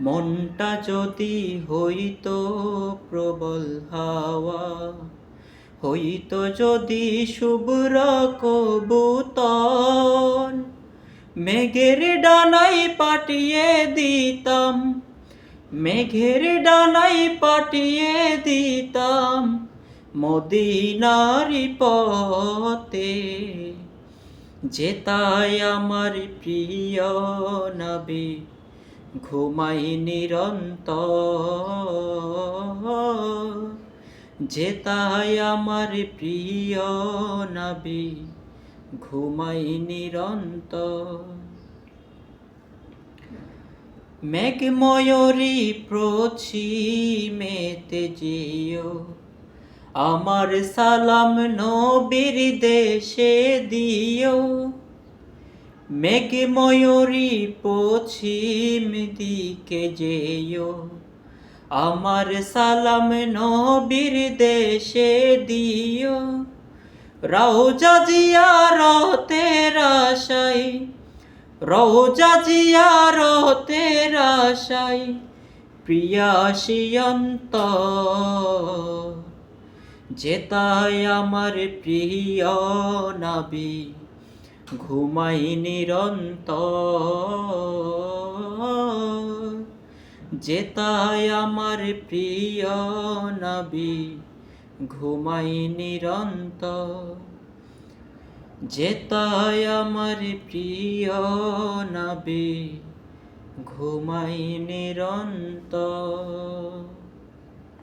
মনটা যদি হইতো প্রবল হাওয়া, হইতো যদি শুভ্র কবুতর, মেঘের ডানাই পাঠিয়ে দিতাম, মেঘের ডানাই পাঠিয়ে দিতাম মদিনারি পথে। যেতায় আমার প্রিয় নবী ঘুমাই নিরন্তর। যেতায় আমার প্রিয় নবী, ঘুমাই নিরন্তর। মেঘময়ূরী প্রছিমেতে যেও, আমার সালাম নবীর দেশে দিও। মেঘময়ূরী পশ্চিম দিকে যেও। আমার সালাম নবীর দেশে দিও। রওজা জিয়ারতের আশায়, রওজা জিয়ারতের আশায় প্রিয়াসিয়ন্ত যেতায় আমার প্রিয় নাবি। ঘুমাই নিরন্তর। যেতায় আমার প্রিয় নবী ঘুমাই নিরন্তর। যেতায় আমার প্রিয় নবী ঘুমাই নিরন্তর।